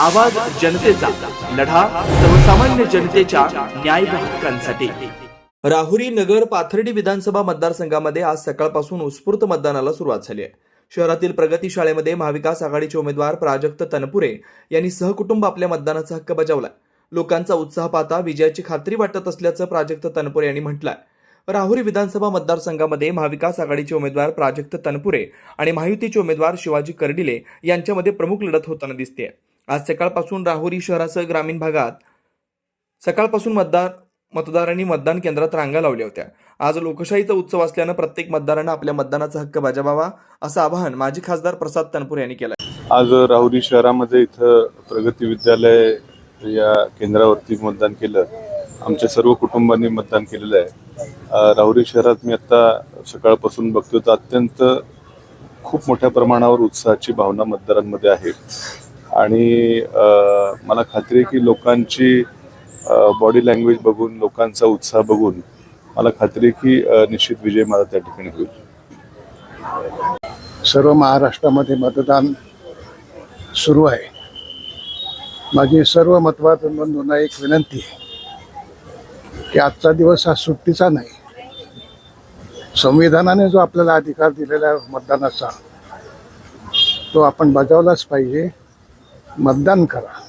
आवाज जनतेचा लढा सर्वसामान्य जनतेच्या न्याय हक्कांसाठी. राहुरी नगर पाथर्डी विधानसभा मतदारसंघामध्ये आज सकाळपासून उत्स्फूर्त मतदानाला सुरुवात झाली आहे. शहरातील प्रगती शाळेमध्ये महाविकास आघाडीचे उमेदवार प्राजक्त तनपुरे यांनी सहकुटुंब आपल्या मतदानाचा हक्क बजावला लोकांचा उत्साह पाहता विजयाची खात्री वाटत असल्याचं प्राजक्त तनपुरे यांनी म्हटलंय. राहुरी विधानसभा मतदारसंघामध्ये महाविकास आघाडीचे उमेदवार प्राजक्त तनपुरे आणि महायुतीचे उमेदवार शिवाजी कर्डिले यांच्यामध्ये प्रमुख लढत होताना दिसते आज सकाळपासून राहुरी शहरासह ग्रामीण भागात सकाळपासून मतदार मतदारांनी मतदान केंद्रात रांगा लावल्या होत्या. आज लोकशाहीचा उत्सव असल्यानं प्रत्येक मतदारानं आपल्या मतदानाचा हक्क बजावावा असं आवाहन माजी खासदार प्रसाद तनपुरे यांनी केलं आज राहुरी शहरामध्ये इथं प्रगती विद्यालय या केंद्रावरती मतदान केलं. आमच्या सर्व कुटुंबांनी मतदान केलेलं आहे. राहुरी शहरात मी आता सकाळपासून बघतो तर अत्यंत खूप मोठ्या प्रमाणावर उत्साहाची भावना मतदारांमध्ये आहे. आणि मला खात्री आहे की लोकांची बॉडी लँग्वेज बघून लोकांचा उत्साह बघून मला खात्री आहे की निश्चित विजय मला त्या ठिकाणी होईल. सर्व महाराष्ट्रामध्ये मतदान सुरू आहे. माझी सर्व मतदार एक विनंती आहे की आजचा दिवस हा सुट्टीचा नाही. संविधानाने जो आपल्याला अधिकार दिलेला मतदानाचा तो आपण बजावलाच पाहिजे. मतदान करा.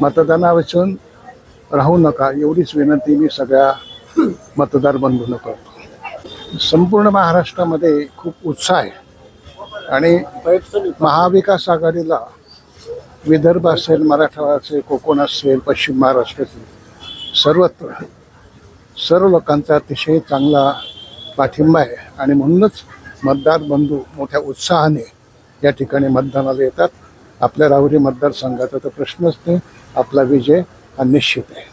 मतदानापासून राहू नका एवढीच विनंती मी सगळ्या मतदार बंधून करतो. संपूर्ण महाराष्ट्रामध्ये खूप उत्साह आहे आणि महाविकास आघाडीला विदर्भ असेल मराठवाडा असेल कोकण असेल पश्चिम महाराष्ट्र असेल सर्वत्र सर्व लोकांचा अतिशय चांगला पाठिंबा आहे. आणि म्हणूनच मतदार बंधू मोठ्या उत्साहाने या ठिकाणी मतदानाला येतात. आपल्या राहुरी मतदारसंघाचा तर प्रश्नच नाही आपला विजय हा निश्चित आहे.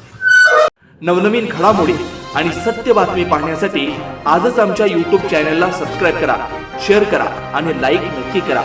नवनवीन घडामोडी आणि सत्य बातमी पाहण्यासाठी आजच आमच्या यूट्यूब चॅनलला सबस्क्राईब करा शेअर करा आणि लाईक नक्की करा.